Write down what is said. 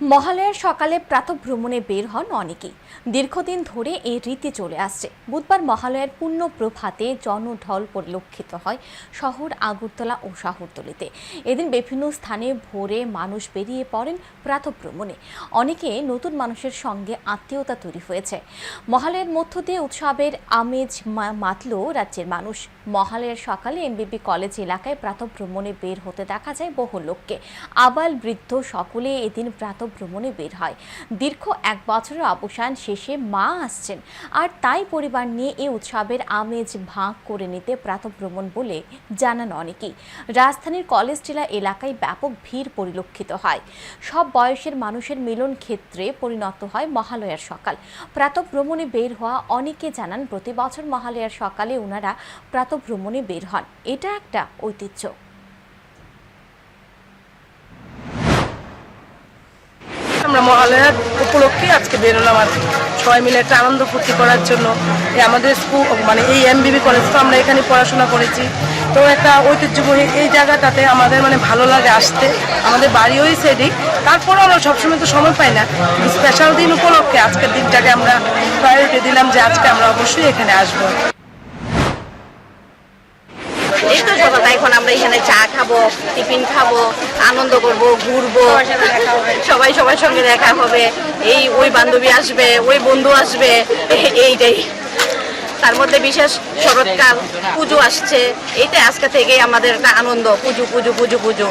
মহালয়ার সকালে প্রাতভ্রমণে বের হন অনেকেই। দীর্ঘদিন ধরে এই রীতি চলে আসছে। বুধবার মহালয়ার পূর্ণ প্রভাতে জনঢল পরিলক্ষিত হয় শহর আগরতলা ও শহরতলিতে। এদিন বিভিন্ন স্থানে ভোরে মানুষ বেরিয়ে পড়েন প্রাতভ্রমণে অনেকে নতুন মানুষের সঙ্গে আত্মীয়তা তৈরি হয়েছে। মহালয়ার মধ্য দিয়ে উৎসবের আমেজ মাতল রাজ্যের মানুষ। মহালয়ার সকালে এমবিবি কলেজ এলাকায় প্রাতভ্রমণে বের হতে দেখা যায় বহু লোককে। আবাল বৃদ্ধ সকলে এদিন প্রাতভ্রমণে বের হয়। দীর্ঘ এক বছরের অবসান শেষে মা আসছেন। আর তাই পরিবার নিয়ে এই উৎসবের আমেজ ভাগ করে নিতে প্রাতভ্রমণ বলে জানান অনেকেই। রাজধানীর কলেজ টিলা এলাকায় ব্যাপক ভিড় পরিলক্ষিত হয়। সব বয়সের মানুষের মিলন ক্ষেত্রে পরিণত হয় মহালয়ার সকাল। প্রাতভ্রমণে বের হওয়া অনেকে জানান, প্রতি বছর মহালয়ার সকালে ওনারা প্রাতভ্রমণে বের হন। এটা একটা ঐতিহ্য। আমরা মহালয়ার উপলক্ষে আজকে বেরোলাম আর। সবাই মিলে একটা আনন্দ ফুর্তি করার জন্য। আমাদের স্কুল মানে এই এমবিবি কলেজ তো আমরা এখানে পড়াশোনা করেছি। তো একটা ঐতিহ্যবাহী এই জায়গাটাতে আমাদের মানে ভালো লাগে আসতে। আমাদের বাড়ি ওই সাইডেই তারপরেও আমরা সবসময় তো সময় পাই না। স্পেশাল দিন উপলক্ষে আজকের দিনটাকে আমরা প্রায়োরিটি দিলাম যে আজকে আমরা অবশ্যই এখানে আসব। এখন আমরা এখানে চা খাব টিফিন খাব, আনন্দ করব, ঘুরবো। সবাই সবার সঙ্গে দেখা হবে। এই ওই বান্ধবী আসবে, ওই বন্ধু আসবে, এইটাই। তার মধ্যে বিশেষ শরৎকাল, পুজো আসছে। এইটাই আজকে থেকেই আমাদের একটা আনন্দ, পুজো পুজো পুজো পুজো।